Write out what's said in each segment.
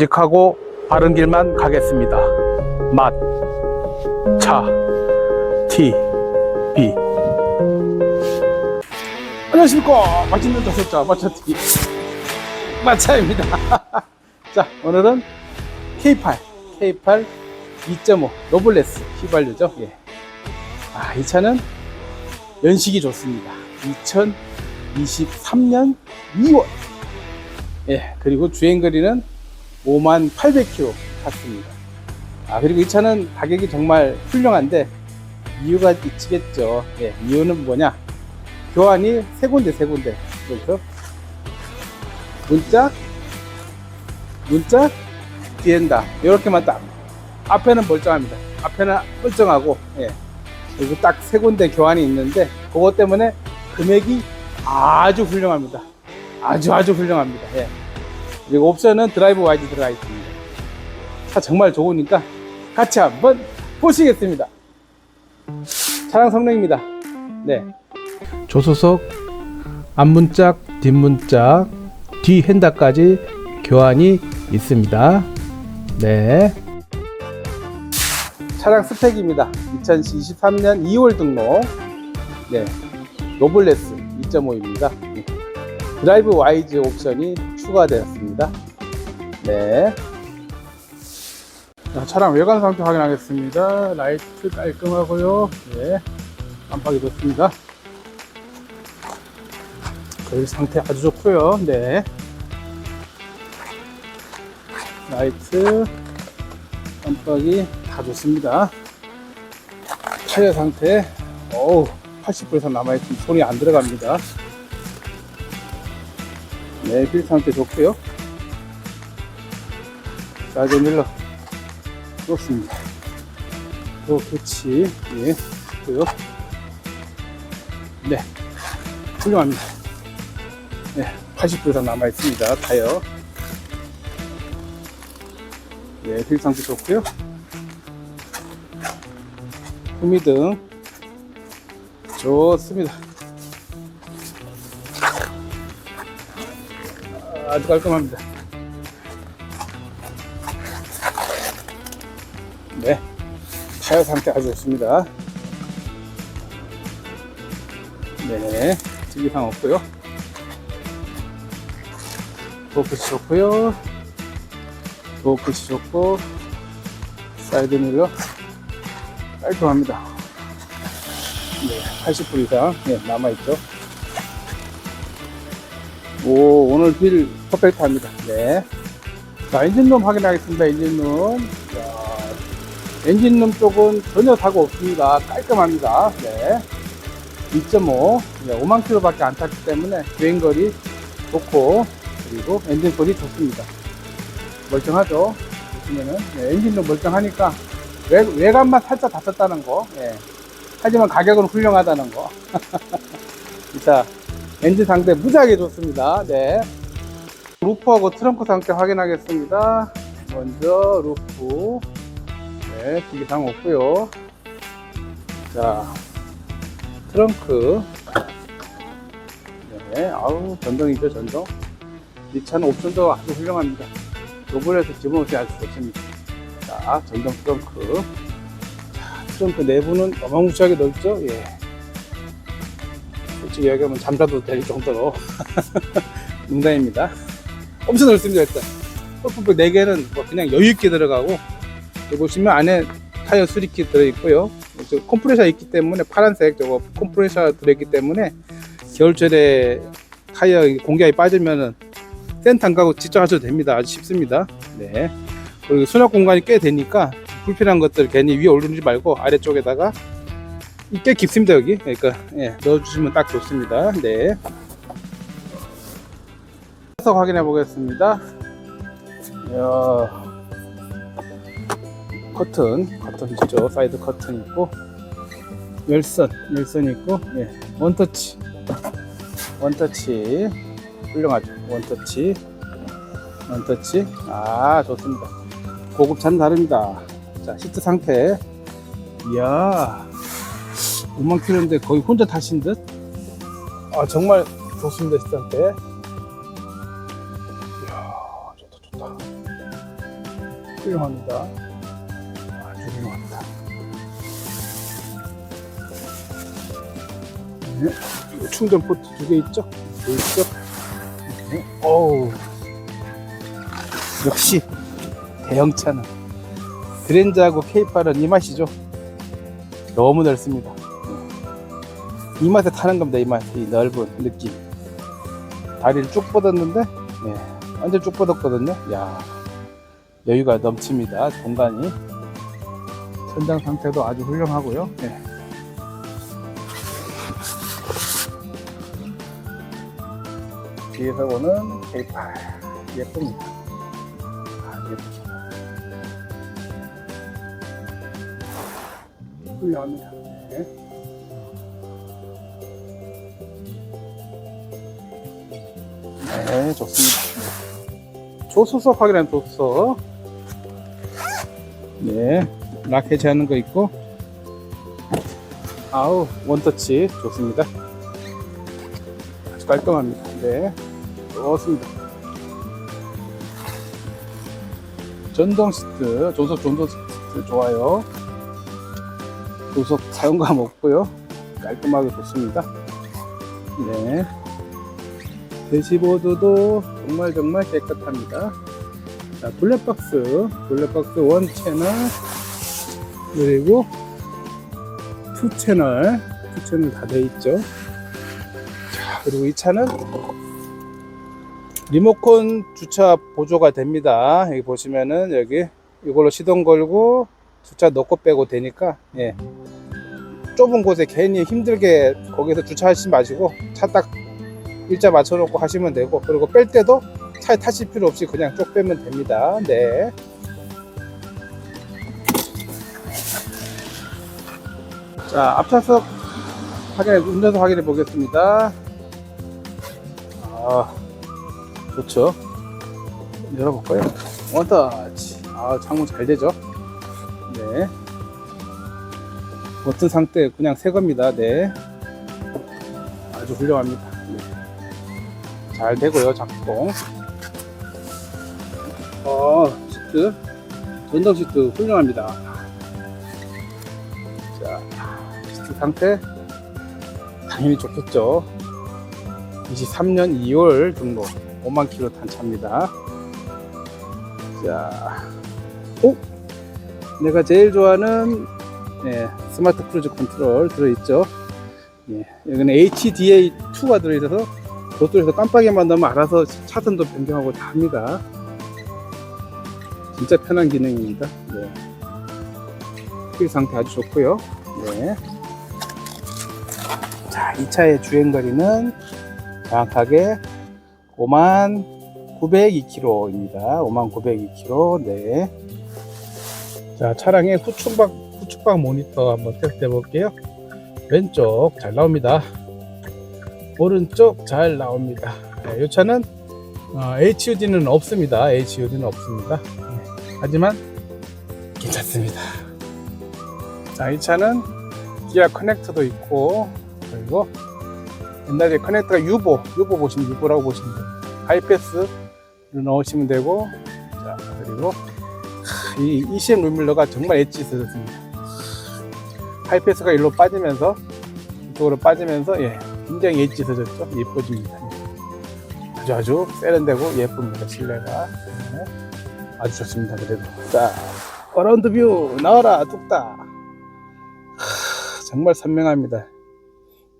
정직하고 바른 길만 가겠습니다. 맛, 차, 티, 비. 안녕하십니까. 맛있는 다섯자 마차티 마차입니다. 자, 오늘은 K8, K8 2.5 노블레스 휘발유죠. 예. 아, 이 차는 연식이 좋습니다. 2023년 2월. 예, 그리고 주행거리는 5만 800km 탔습니다. 아, 그리고 이 차는 가격이 정말 훌륭한데, 이유가 있겠죠. 예, 이유는 뭐냐? 교환이 세 군데, 세 군데. 그래서, 문짝, 문짝, 뒤엔다. 이렇게만 딱. 앞에는 멀쩡합니다. 앞에는 멀쩡하고, 예. 그리고 딱 세 군데 교환이 있는데, 그것 때문에 금액이 아주 훌륭합니다. 아주 아주 훌륭합니다. 예. 그리고 옵션은 드라이브 와이드 들어가 있습니다. 차 정말 좋으니까 같이 한번 보시겠습니다. 차량 성능입니다. 네. 조수석 앞문짝, 뒷문짝, 뒤 핸다까지 교환이 있습니다. 네. 차량 스펙입니다. 2023년 2월 등록. 네. 노블레스 2.5입니다. 드라이브 와이즈 옵션이 추가되었습니다. 네. 자, 차량 외관 상태 확인하겠습니다. 라이트 깔끔하고요. 네. 깜빡이 좋습니다. 그릴 상태 아주 좋고요. 네. 라이트, 깜빡이 다 좋습니다. 타이어 상태, 어우, 80% 이상 남아있으면 손이 안 들어갑니다. 네, 휠 상태 좋고요. 사이드 밀러 좋습니다. 또 교치 예, 좋고요. 네, 훌륭합니다. 네, 80% 이상 남아 있습니다. 타이어. 네, 휠 상태 좋고요. 후미등 좋습니다. 아주 깔끔합니다. 네, 타이어 상태 아주 좋습니다. 네, 특이사항 없고요. 도어끝이 좋고요. 도어끝이 좋고 사이드 밀러 깔끔합니다. 네, 80% 이상 네, 남아있죠. 오, 오늘 빌 퍼펙트합니다. 네. 자, 엔진룸 확인하겠습니다. 엔진룸. 자, 엔진룸 쪽은 전혀 사고 없습니다. 깔끔합니다. 네. 2.5. 네, 5만 킬로밖에 안 탔기 때문에 주행거리 좋고, 그리고 엔진 소리 좋습니다. 멀쩡하죠? 보시면은, 네, 엔진도 멀쩡하니까, 외, 외관만 살짝 다쳤다는 거. 네. 하지만 가격은 훌륭하다는 거. 자, 엔진 상태 무지하게 좋습니다. 네. 루프하고 트렁크 상태 확인하겠습니다. 먼저 루프. 네, 기상 없고요. 자, 트렁크. 네, 아우 전동이죠 전동. 이 차는 옵션도 아주 훌륭합니다. 로블에서 집어넣지 않을 수 없습니다. 자, 전동 트렁크. 자, 트렁크 내부는 어마무시하게 넓죠? 예. 솔직히 얘기하면 잠자도 될 정도로 농담입니다. 엄청 넓습니다 일단. 퍼프백 4개는 뭐 그냥 여유있게 들어가고 여기 보시면 안에 타이어 수리킷 들어있고요. 저 컴프레셔 있기 때문에 파란색 저거 컴프레셔 들어있기 때문에 겨울철에 타이어 공기압이 빠지면은 센터 안 가고 직접 하셔도 됩니다. 아주 쉽습니다. 네. 그리고 수납 공간이 꽤 되니까 불필요한 것들 괜히 위에 올리지 말고 아래쪽에다가 꽤 깊습니다 여기. 그러니까 예, 넣어주시면 딱 좋습니다. 네. 서 확인해 보겠습니다. 이야, 커튼 커튼 있죠. 사이드 커튼 있고. 열선 열선 있고. 예, 원터치. 원터치. 훌륭하죠. 원터치. 원터치. 아 좋습니다. 고급차는 다릅니다. 자 시트 상태. 이야 5만 킬로인데 거의 혼자 타신 듯? 아, 정말 좋습니다, 시트 상태. 이야, 좋다, 좋다. 훌륭합니다. 아주 훌륭합니다. 네. 충전 포트 두 개 있죠? 두 있죠? 네. 어우. 역시 대형차는 그랜저하고 K8은 이 맛이죠. 너무 넓습니다. 이 맛에 타는 겁니다. 이 맛, 이 넓은 느낌. 다리를 쭉 뻗었는데, 예, 완전 쭉 뻗었거든요. 야, 여유가 넘칩니다. 공간이. 천장 상태도 아주 훌륭하고요. 예. 뒤에서 보는 K8 예쁩니다. 아, 예쁘죠. 훌륭합니다. 네. 네, 좋습니다. 조수석 확인하면 조수석. 네, 라켓이 하는 거 있고. 아우, 원터치 좋습니다. 아주 깔끔합니다. 네, 좋습니다. 전동 시트, 조석 전동 시트 좋아요. 조석 사용감 없고요. 깔끔하게 좋습니다. 네. 대시보드도 정말 정말 깨끗합니다. 자, 블랙박스, 블랙박스 원 채널, 그리고 투 채널, 투 채널 다 돼 있죠. 자, 그리고 이 차는 리모컨 주차 보조가 됩니다. 여기 보시면은 여기 이걸로 시동 걸고 주차 넣고 빼고 되니까 예. 좁은 곳에 괜히 힘들게 거기서 주차하지 마시고 차 딱 일자 맞춰놓고 하시면 되고 그리고 뺄 때도 차에 타실 필요 없이 그냥 쭉 빼면 됩니다. 네. 자 앞차석 확인 운전석 확인해 보겠습니다. 아 좋죠. 열어볼까요? 원터치. 아 창문 잘 되죠? 네. 버튼 상태 그냥 새 겁니다. 네. 아주 훌륭합니다. 네. 잘 되고요, 작동. 어, 시트. 전동 시트 훌륭합니다. 자, 시트 상태 당연히 좋겠죠. 23년 2월 등록 5만 킬로 탄 차입니다. 자, 오! 내가 제일 좋아하는 예, 스마트 크루즈 컨트롤 들어있죠. 예, 여기는 HDA2가 들어있어서 도도에서 깜빡이만 넣으면 알아서 차선도 변경하고 다 합니다. 진짜 편한 기능입니다. 네. 휠 상태 아주 좋고요. 네. 자, 이 차의 주행 거리는 정확하게 5만 902km입니다. 5만 902km. 네. 자, 차량의 후측방, 후측방 모니터 한번 테스트 해 볼게요. 왼쪽 잘 나옵니다. 오른쪽 잘 나옵니다. 네, 이 차는 어, HUD는 없습니다. HUD는 없습니다. 네, 하지만 괜찮습니다. 자, 이 차는 기아 커넥터도 있고 그리고 옛날에 커넥터가 유보, 유보 보시면 유보라고 보시면 돼요. 하이패스를 넣으시면 되고 자, 그리고 이 ECM 룸밀러가 정말 엣지 있어졌습니다. 하이패스가 일로 빠지면서 이쪽으로 빠지면서 예, 굉장히 엣지 있어졌죠. 예뻐집니다. 예. 아주 아주 세련되고 예쁩니다. 실내가 네. 아주 좋습니다. 그래도 자 어라운드 뷰 나와라 뚝딱 하, 정말 선명합니다.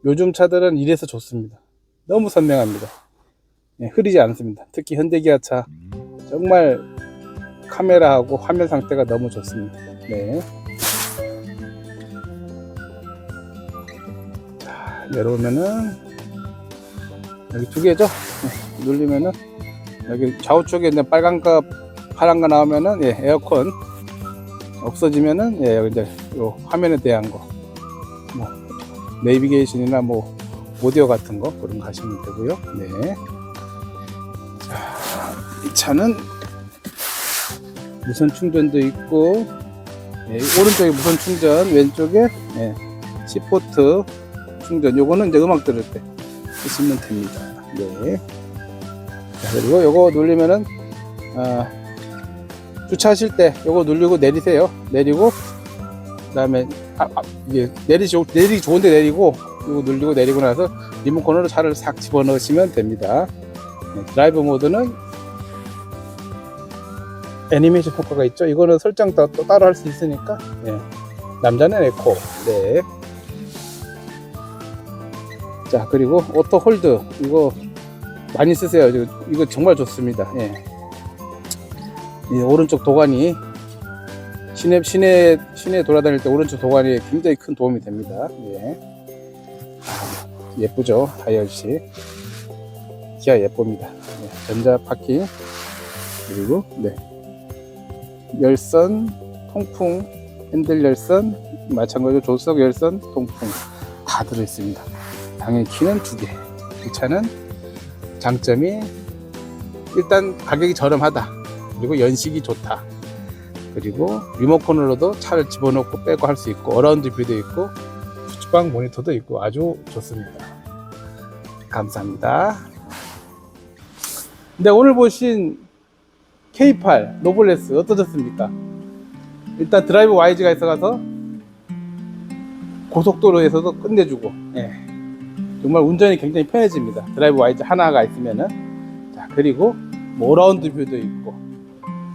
요즘 차들은 이래서 좋습니다. 너무 선명합니다. 예, 흐리지 않습니다. 특히 현대기아차 정말 카메라하고 화면 상태가 너무 좋습니다. 네. 자, 열어보면은 여기 두 개죠? 네, 누르면은 여기 좌우쪽에 있는 빨간 거, 파란 거 나오면은 예, 에어컨 없어지면은 예, 여기 이제 요 화면에 대한 거, 뭐 내비게이션이나 뭐 오디오 같은 거 그런 거 하시면 되고요. 네. 자, 이 차는 무선 충전도 있고 예, 오른쪽에 무선 충전 왼쪽에 예, C포트 충전 요거는 이제 음악 들을 때 쓰시면 됩니다 네. 자, 그리고 요거 누르면은 아, 주차하실 때 요거 누르고 내리세요. 내리고 그 다음에 아, 아, 이게 내리기 좋- 내리기 좋은데 내리고 이거 누르고 내리고 나서 리모컨으로 차를 싹 집어넣으시면 됩니다. 네, 드라이브 모드는 애니메이션 효과가 있죠. 이거는 설정 또, 또 따로 할 수 있으니까 예. 남자는 에코. 네. 자 그리고 오토 홀드 이거 많이 쓰세요. 이거, 이거 정말 좋습니다. 예. 이 오른쪽 도관이 시내 시내 시내 돌아다닐 때 오른쪽 도관이 굉장히 큰 도움이 됩니다. 예. 아, 예쁘죠 다이얼씨 기아 예쁩니다. 예, 전자 파킹 그리고 네 열선 통풍 핸들 열선 마찬가지로 조수석 열선 통풍 다 들어있습니다. 당연히 키는 두 개. 이 차는 장점이 일단 가격이 저렴하다. 그리고 연식이 좋다. 그리고 리모컨으로도 차를 집어넣고 빼고 할 수 있고 어라운드 뷰도 있고 주방 모니터도 있고 아주 좋습니다. 감사합니다. 네 오늘 보신 K8 노블레스 어떠셨습니까? 일단 드라이브 YG가 있어가서 고속도로에서도 끝내주고 예. 정말 운전이 굉장히 편해집니다. 드라이브 YG 하나가 있으면은 자 그리고 뭐 어라운드 뷰도 있고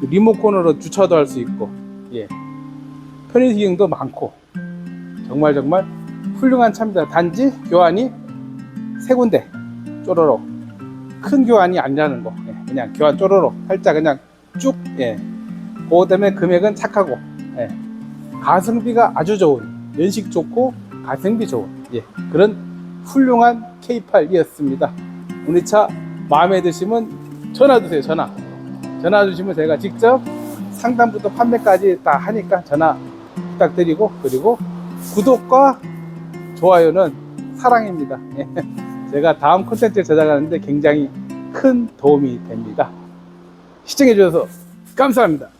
리모컨으로 주차도 할 수 있고 예 편의 기능도 많고 정말 정말 훌륭한 차입니다. 단지 교환이 세 군데 쪼로록 큰 교환이 아니라는 거 예, 그냥 교환 쪼로록 살짝 그냥 쭉 예. 그 다음에 금액은 착하고 예. 가성비가 아주 좋은 연식 좋고 가성비 좋은 예. 그런 훌륭한 K8이었습니다. 우리 차 마음에 드시면 전화 주세요. 전화. 전화 주시면 제가 직접 상담부터 판매까지 다 하니까 전화 부탁드리고 그리고 구독과 좋아요는 사랑입니다. 예. 제가 다음 콘텐츠 제작하는데 굉장히 큰 도움이 됩니다. 시청해 주셔서 감사합니다.